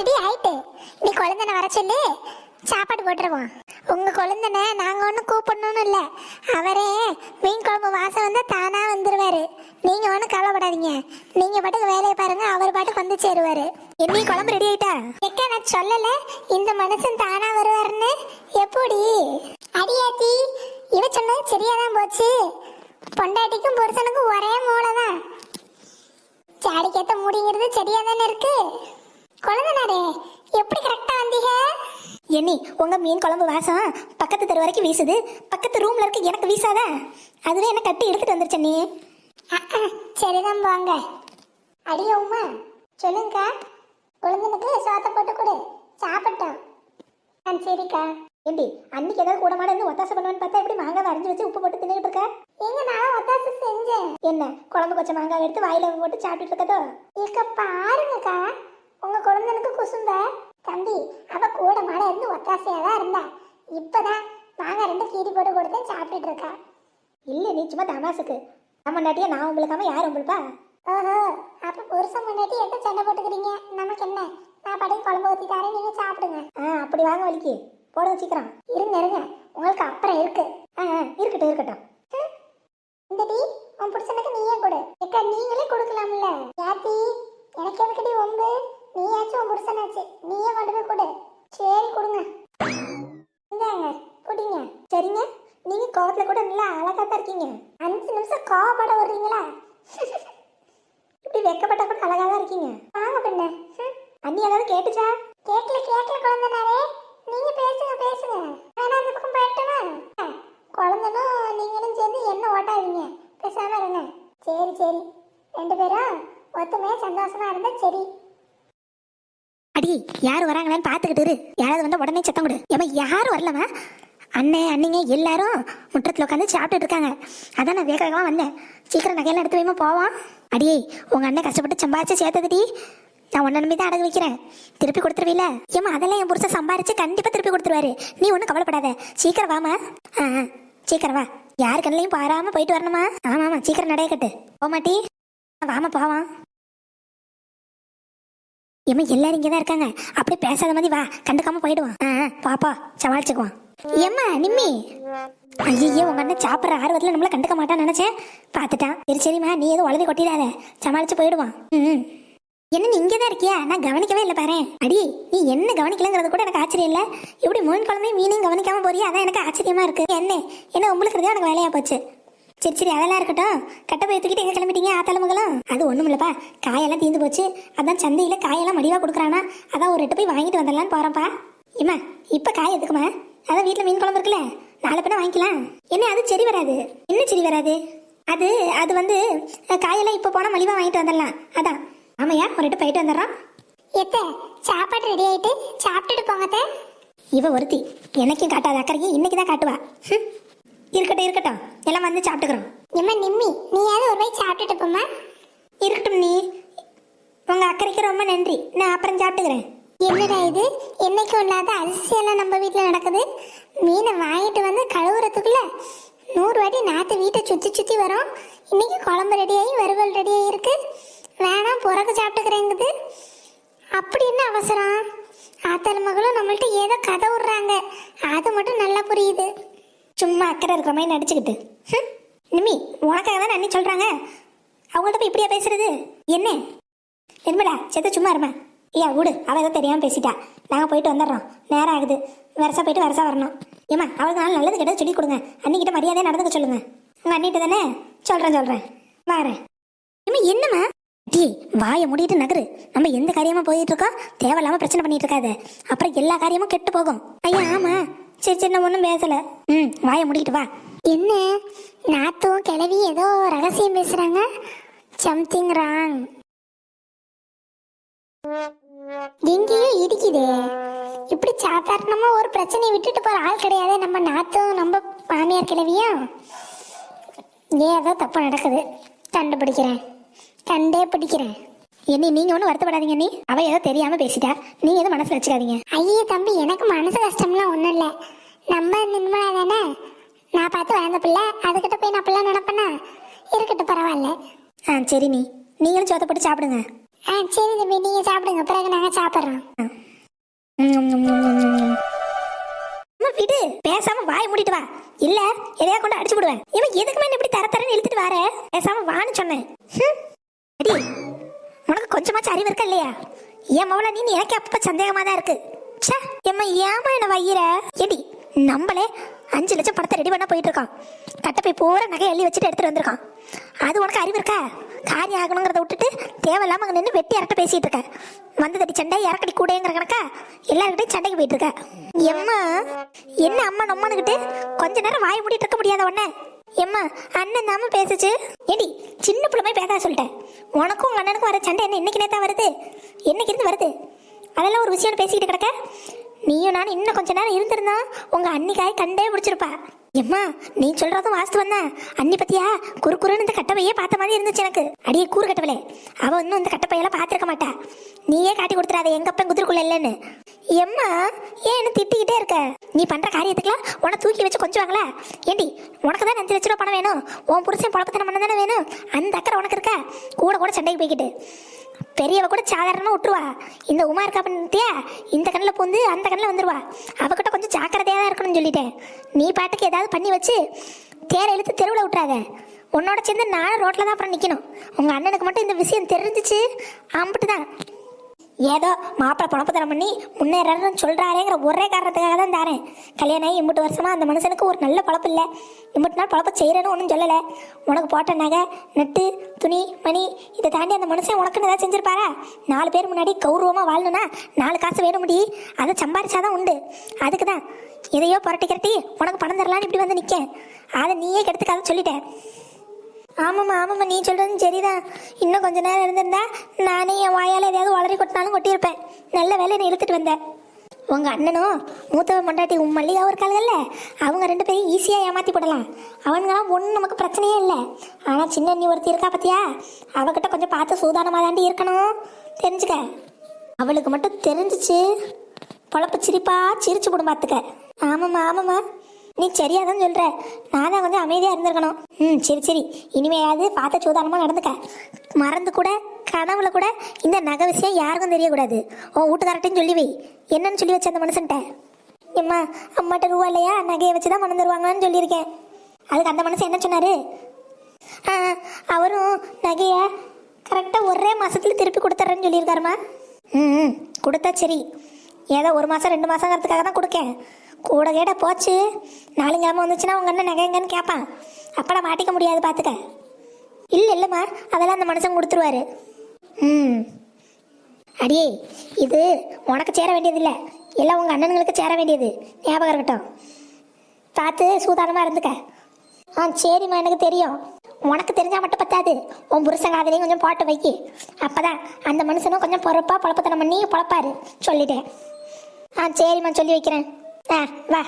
ஆயிட்டுடி ஆயிட்டு. நீ குழந்தைன வர சொல்லு. சாப்பாடு போட்டுருவோம். உங்க குழந்தைன நாங்க ஒன்றும் கூப்பிடணும்னு இல்லை. அவரே மீன் குழம்பு வாசம் வந்து தானா வந்துருவாரு. நீங்க ஒன்றும் கவலைப்படாதீங்க. நீங்க பாட்டுக்கு வேலையை பாருங்க அவர் பாட்டுக்கு வந்து சேருவாரு. என்ன குழம்பு ரெடி ஆயிட்டா? எக்க நான் சொல்லல. இந்த மனுஷன் தானா வருவாருன்னு? எப்படி? அடியாத்தி இவ சொன்னது சரியாதான் போச்சு. பொண்டாட்டிக்கும் புருஷனுக்கும் ஒரே மூளை தான் சாடிக்கேத்த முடிங்கிறது சரியா தானே இருக்கு? குழந்தைனாரே எப்படி கரெக்டா வந்தீங்க? என்னி உங்க மீன் குழம்பு வாசம் பக்கத்து தெரு வரைக்கும் வீசுது. பக்கத்து ரூம்ல இருக்க எனக்கு வீசாத. அதுவே என்ன கட்டி எடுத்துட்டு வந்துருச்ச நீ சரிதான் போங்க அடிய உமா சொல்லுங்கக்கா. குழந்தைனுக்கு சோத்த போட்டு கொடு. சாப்பிட்டோம். ஆ சரிக்கா. ஏண்டி அன்னைக்கு ஏதாவது கூட மாட இருந்து ஒத்தாசை பண்ணுவேன்னு பார்த்தா எப்படி மாங்காய் அரைஞ்சு வச்சு உப்பு போட்டு தின்னுட்டு இருக்க? எங்க நான் ஒத்தாசை செஞ்சேன். என்ன குழம்பு கொஞ்சம் மாங்காய் எடுத்து வாயில போட்டு சாப்பிட்டுட்டு இருக்கதோ? இக்க பாருங்கக்கா உங்க குழந்தைனுக்கு குசும்ப தம்பி அவ கூட மாட இருந்து ஒத்தாசையா தான் இருந்தா இப்பதான் நாங்க ரெண்டு கீரி போட்டு கொடுத்தேன் சாப்பிட்டுட்டு இருக்கா. இல்ல நீ சும்மா தமாசுக்கு நம்மண்டாட்டியா நான் உங்களுக்காம யார் உங்களுப்பா? ஓஹோ அப்ப புருஷன் முன்னாடி எந்த சண்டை போட்டுக்கிறீங்க? நமக்கு என்ன? நான் பாட்டுக்கு குழம்பு ஊத்தி தரேன் நீங்க சாப்பிடுங்க. ஆ அப்படி வாங்க வலிக்கு. போடுங்க சீக்கிரம். இருங்க இருங்க. உங்களுக்கு அப்புறம் இருக்கு. ஆ ஆ, இருக்கட்டும் இருக்கட்டும். ஹம். இந்த டீ உன் புருஷனுக்கு நீயே கொடு. ஏக்கா நீங்களே கொடுக்கலாம்ல? யாத்தி எனக்கு எதுக்குடி ஒம்பு? நீயாச்சும் உன் புருஷனாச்சு. நீயே கொண்டு போய் கொடு. சரி குடிங்க. சரிங்க. நீங்க கோவத்துல கூட நல்லா அழகா தான் இருக்கீங்க. அஞ்சு நிமிஷம் கோவப்பட வர்றீங்களா இப்படி வெக்கப்பட்ட கூட அழகா தான் இருக்கீங்க. வாங்க பின்ன அண்ணி ஏதாவது கேட்டுச்சா? கேட்கல கேட்கல குழந்தைனாரே. நீங்க பேசுங்க பேசுங்க. வேணா அந்த பக்கம் போயிட்டுமா? குழந்தைனும் நீங்களும் சேர்ந்து என்ன ஓட்டாதீங்க. பேசாம இருங்க. சரி சரி. ரெண்டு பேரும் ஒத்துமையா சந்தோஷமா இருந்தா சரி. அடி யார் வராங்களான்னு பார்த்துக்கிட்டு இரு. யாராவது வந்தா உடனே சத்தம் கொடு. ஏமா யாரும் வரலமா அண்ணே அண்ணிங்க எல்லாரும் முற்றத்தில் உட்காந்து சாப்பிட்டுட்டு இருக்காங்க. அதான் நான் வேக வேகமாக வந்தேன். சீக்கிரம் நகையெல்லாம் எடுத்து வைமா போவோம். அடியே உங்கள் அண்ணன் கஷ்டப்பட்டு சம்பாதிச்சு சேர்த்ததுடி. நான் உன்னை நம்பி தான் அடகு வைக்கிறேன். திருப்பி கொடுத்துருவீல ஏமா அதெல்லாம் என் புருஷன் சம்பாரிச்சு கண்டிப்பாக திருப்பி கொடுத்துருவாரு. நீ ஒன்றும் கவலைப்படாத. சீக்கிரம் வாமா ஆ ஆ, சீக்கிரம் வா. யாரு கண்ணையும் பாராம போயிட்டு வரணுமா? ஆமா ஆமா சீக்கிரம் நடைய கட்டு. போமாட்டி வாமா போவான் ஏம்மா எல்லாரும் இங்கே தான் இருக்காங்க. அப்படியே பேசாத மாதிரி வா. கண்டுக்காம போயிடுவான் ஆ ஆ, பாப்பா சமாளிச்சுக்குவான் ஏம்மா நிம்மி? ஐயோ உங்க அண்ணன் சாப்பிட்ற ஆர்வத்தில் நம்மள கண்டுக்க மாட்டான்னு நினைச்சேன். பார்த்துட்டான். சரி சரிம்மா நீ எதுவும் உளறி கொட்டிடாத. சமாளிச்சு போயிடுவான். ம் என்ன நீ இங்கே தான் இருக்கியா? நான் கவனிக்கவே இல்லை பாரு அடி நீ என்ன கவனிக்கலங்கிறது கூட எனக்கு ஆச்சரியம் இல்லை. இப்படி மூணு குழந்தையும் மீனையும் கவனிக்காம போறியா? அதான் எனக்கு ஆச்சரியமா இருக்கு. என்ன? என்ன உங்களுக்கு எனக்கு வேலையா போச்சு? சரி சரி அதெல்லாம் இருக்கட்டும். கட்ட போய் தூக்கிட்டு எங்க கிளம்பிட்டீங்க ஆத்தால அது ஒண்ணும் இல்லப்பா. காயெல்லாம் தீந்து போச்சு. அதான் சந்தையில காயெல்லாம் மடிவா கொடுக்குறானா. அதான் ஒரு ரெட்டு போய் வாங்கிட்டு வந்துடலான்னு போறேன்ப்பா. இம்மா இப்ப காய் எதுக்குமா அதான் வீட்டுல மீன் குழம்பு இருக்குல்ல நாளை பின்ன வாங்கிக்கலாம். என்ன அது சரி வராது. என்ன சரி வராது? அது அது வந்து காயெல்லாம் இப்போ போனா மலிவா வாங்கிட்டு வந்துடலாம். அதான். ஆமையா ஒரு எட்டு போயிட்டு வந்துடுறோம். எத்த சாப்பாடு ரெடி ஆயிட்டு சாப்பிட்டுட்டு போங்க. இவ ஒருத்தி எனக்கும் காட்டாத அக்கறையும் இன்னைக்கு தான் காட்டுவா. இருக்கட்டும் இருக்கட்டும். எல்லாம் வந்து சாப்பிட்டுக்கிறோம். எம்மா நிம்மி நீயாவது ஒரு போய் சாப்பிட்டுட்டு போமா இருக்கட்டும் நீ. உங்க அக்கறைக்கு ரொம்ப நன்றி. நான் அப்புறம் சாப்பிட்டுக்கிறேன். என்னடா இது? என்னைக்கு இல்லாத அரிசியெல்லாம் நம்ம வீட்டில் நடக்குது. மீனை வாங்கிட்டு வந்து கழுவுறதுக்குள்ள நூறு வாட்டி நாற்று வீட்டை சுற்றி சுற்றி வரும். இன்னைக்கு குழம்பு ரெடியாகி வறுவல் ரெடியாகி இருக்கு. வேணாம் புறக்க சாப்பிட்டுக்கிறேங்குது. அப்படி என்ன அவசரம்? ஆத்தல் மகளும் நம்மள்ட்ட ஏதோ கதை விடுறாங்க. அது மட்டும் நல்லா புரியுது. சும்மா அக்கறை இருக்கிற மாதிரி நடிச்சுக்கிட்டு. நிம்மி உனக்காக தான் அண்ணி சொல்கிறாங்க அவங்கள்ட்ட போய் இப்படியா பேசுறது? என்ன? நிர்மலா செத்த சும்மா இருமா? ஐயா விடு. அவள் ஏதோ தெரியாமல் பேசிட்டா. நாங்கள் போயிட்டு வந்துடுறோம். நேரம் ஆகுது. வருஷா போயிட்டு வருஷா வரணும். ஏமா அவளுக்கு நாள் நல்லது கெட்டது சொல்லி கொடுங்க. அன்னிக்கிட்ட மரியாதையா நடந்துக்க சொல்லுங்க. உங்கள் அண்ணிட்டு தானே? சொல்கிறேன் சொல்கிறேன் வாரேன். ஏமா என்னம்மா? டி வாயை முடிட்டு நகரு. நம்ம எந்த காரியமா போயிட்டு இருக்கோம் தேவையில்லாம பிரச்சனை பண்ணிட்டு இருக்காத அப்புறம் எல்லா காரியமும் கெட்டு போகும். ஐயா ஆமா. சரி சரி நான் ஒன்றும் பேசல. ம் வாயை முடிக்கிட்டு வா. என்ன? நாத்தும் கிளவி ஏதோ ரகசியம் பேசுறாங்க. சம்திங் ராங் எங்கேயோ இடிக்குதே. இப்படி சாதாரணமா ஒரு பிரச்சனையை விட்டுட்டு போற ஆள் கிடையாது. நம்ம நாத்தும் நம்ம மாமியார் கிளவியும் ஏதோ தப்பு நடக்குது? கண்டுபிடிக்கிறேன் கண்டே பிடிக்கிறேன். என்ன நீங்க ஒன்றும் வருத்தப்படாதீங்க நீ அவ ஏதோ தெரியாம பேசிட்டா. நீங்க எதுவும் மனசுல வச்சுக்காதீங்க. ஐயே தம்பி எனக்கு மனசு கஷ்டம்லாம் ஒன்றும் இல்லை. நம்ம நிர்மலா தானே? நான் பார்த்து வளர்ந்த பிள்ளை அதுக்கிட்ட போய் நான் பிள்ளை நினைப்பேனா இருக்கட்டும் பரவாயில்ல. ஆ சரி நீ. நீங்களும் சோத்த போட்டு சாப்பிடுங்க. ஆ சரி தம்பி நீங்க சாப்பிடுங்க. பிறகு நாங்க சாப்பிட்றோம். அம்மா விடு. பேசாம வாய் மூடிட்டு வா. இல்ல எதையா கொண்டு அடிச்சு விடுவேன். இவன் எதுக்குமே இப்படி தர தரன்னு இழுத்துட்டு வர பேசாம வான்னு சொன்னேன். அடி உனக்கு கொஞ்சமாச்சும் அறிவு இருக்கா இல்லையா? என் மவள நீ எனக்கு அப்பப்ப சந்தேகமா தான் இருக்கு. ச்சே எம்மா ஏமா என்ன வையிற? எடி நம்மளே அஞ்சு லட்சம் படத்தை ரெடி பண்ண போயிட்டு இருக்கோம். கட்டப்பை பூரா நகை எள்ளி வச்சுட்டு எடுத்துட்டு வந்திருக்கோம். அது உனக்கு அறிவு இருக்கா? காரி ஆகணுங்கிறத விட்டுட்டு தேவையில்லாம அங்கே நின்று வெட்டி இறக்க பேசிட்டு இருக்க. வந்ததடி சண்டை இறக்கடி கூடங்கிற கணக்கா? எல்லாருக்கிட்டையும் சண்டைக்கு போயிட்டு இருக்கேன் எம்மா என்ன அம்மா நம்மனுக்கிட்டு கொஞ்ச நேரம் வாய் மூடிட்டு இருக்க முடியாத உடனே எம்மா அண்ணன் தாம பேசுச்சு. ஏடி சின்ன பிள்ளைமே பேச சொல்லிட்டேன் உனக்கும் உங்க அண்ணனுக்கும் வர சண்டை என்ன? இன்னைக்கு நேத்தா வருது. என்னைக்கு இருந்து வருது? அதெல்லாம் ஒரு விஷயம் பேசிக்கிட்டு கிடக்க. நீயும் நான் இன்னும் கொஞ்ச நேரம் இருந்திருந்தா உங்க அன்னிக்காய் கண்டே முடிச்சிருப்பா. எம்மா நீ சொல்றதும் வாஸ்தவம் தான் அன்னி பத்தியா குறு குறுன்னு இந்த கட்டப்பையே பார்த்த மாதிரி இருந்துச்சு எனக்கு. அடியே கூறு கட்டவளே. அவ இன்னும் இந்த கட்டப்பையெல்லாம் பார்த்துருக்க மாட்டா. நீயே காட்டி கொடுத்துறாத எங்க அப்பன் குதிரைக்குள்ள இல்லைன்னு. எம்மா ஏன் என்ன திட்டிக்கிட்டே இருக்க? நீ பண்ற காரியத்துக்குலாம் உன தூக்கி வச்சு கொஞ்சுவாங்களா? ஏண்டி உனக்கு தான் அஞ்சு லட்ச ரூபா பணம் வேணும்? உன் புருஷன் பழப்பத்தனை பண்ண தானே வேணும்? அந்த அக்கறை உனக்கு இருக்கா? கூட கூட சண்டைக்கு போய்கிட்டு பெரியவ கூட சாதாரணமாக விட்டுருவா இந்த உமா இருக்கா பண்ணியா இந்த கண்ணில் பூந்து அந்த கண்ணில் வந்துடுவா அவகிட்ட கொஞ்சம் ஜாக்கிரதையாக தான் இருக்கணும்னு சொல்லிட்டேன். நீ பாட்டுக்கு ஏதாவது பண்ணி வச்சு தேரை இழுத்து தெருவில் விட்டுறாத உன்னோட சேர்ந்து நானும் ரோட்டில் தான் அப்புறம் நிற்கணும் உங்கள் அண்ணனுக்கு மட்டும் இந்த விஷயம் தெரிஞ்சிச்சு அம்பிட்டு தான் ஏதோ மாப்பிள்ளை பணப்பத்தனம் பண்ணி முன்னேறன்னு சொல்கிறாரேங்கிற ஒரே காரணத்துக்காக தான் தாரேன் கல்யாணம் ஆகி இம்புட்டு வருஷமாக அந்த மனுஷனுக்கு ஒரு நல்ல பழப்பு இல்லை. இம்புட்டு நாள் பழப்ப செய்கிறேன்னு ஒன்றும் சொல்லலை. உனக்கு போட்ட நகை நட்டு துணி மணி இதை தாண்டி அந்த மனுஷன் உனக்குன்னு ஏதாவது செஞ்சுருப்பாரா? நாலு பேர் முன்னாடி கௌரவமாக வாழணும்னா நாலு காசு வேணும் முடி அதை சம்பாரிச்சாதான் உண்டு. அதுக்கு தான் எதையோ புரட்டி உனக்கு பணம் தரலான்னு இப்படி வந்து நிற்க அதை நீயே கெடுத்துக்காத சொல்லிட்டேன். ஆமாம்மா ஆமாம்மா நீ சொல்கிறதும் சரிதான். இன்னும் கொஞ்ச நேரம் இருந்திருந்தா நானே என் வாயால் ஏதாவது வளரி கொட்டினாலும் கொட்டியிருப்பேன். நல்ல வேலை நீ இழுத்துட்டு வந்தேன் உங்கள் அண்ணனும் மூத்தவன் மண்டாட்டி உன் மல்லிகாவும் இருக்காங்கல்ல அவங்க ரெண்டு பேரும் ஈஸியாக ஏமாற்றி போடலாம். அவங்களாம் ஒன்றும் நமக்கு பிரச்சனையே இல்லை. ஆனால் சின்ன நீ ஒருத்தி இருக்கா பார்த்தியா அவகிட்ட கொஞ்சம் பார்த்து சூதானமாக தாண்டி இருக்கணும். தெரிஞ்சுக்க. அவளுக்கு மட்டும் தெரிஞ்சிச்சு. பொழப்பு சிரிப்பா சிரிச்சு போடும் பார்த்துக்க ஆமாம்மா ஆமாம்மா. நீ சரியா தான் சொல்ற. நான் தான் கொஞ்சம் அமைதியாக இருந்திருக்கணும். ம் சரி சரி. இனிமையாவது பார்த்த சூதானமாக நடந்துக்க. மறந்து கூட கனவுல கூட இந்த நகை விஷயம் யாருக்கும் தெரியக்கூடாது. உன் வீட்டுக்காரட்டையும் சொல்லி வை. என்னன்னு சொல்லி வச்ச அந்த மனுஷன்ட்ட. எம்மா அம்மாட்ட ரூபா இல்லையா? நகையை வச்சு தான் மணந்து தருவாங்கன்னு சொல்லியிருக்கேன். அதுக்கு அந்த மனுஷன் என்ன சொன்னாரு? ஆ, அவரும் நகையை கரெக்டாக ஒரே மாசத்துல திருப்பி கொடுத்துட்றேன்னு சொல்லியிருக்காருமா ம் ம், கொடுத்தா சரி. ஏதோ ஒரு மாதம் ரெண்டு மாதங்கிறதுக்காக தான் கொடுக்கேன். கூட கேட்ட போச்சு நாலுங்கிழமை வந்துச்சுன்னா உங்கள் அண்ணன் நகை எங்கன்னு கேட்பான் அப்படா மாட்டிக்க முடியாது பார்த்துக்க இல்லை இல்லைம்மா. அதெல்லாம் அந்த மனுஷன் கொடுத்துருவாரு. ம். அடியே இது உனக்கு சேர வேண்டியதில்லை. எல்லாம் உங்கள் அண்ணனுங்களுக்கு சேர வேண்டியது. ஞாபகம் இருக்கட்டும். பார்த்து சூதானமாக இருந்துக்க. ஆ சரிம்மா எனக்கு தெரியும். உனக்கு தெரிஞ்சா மட்டும் பத்தாது. உன் புருஷன் காதலையும் கொஞ்சம் போட்டு வைக்கி அப்பதான் அந்த மனுஷனும் கொஞ்சம் பொறுப்பா பொழப்பத்தனம் பண்ணி பொழப்பாரு. சொல்லிட்டேன். ஆ சரிம்மா சொல்லி வைக்கிறேன். 爸爸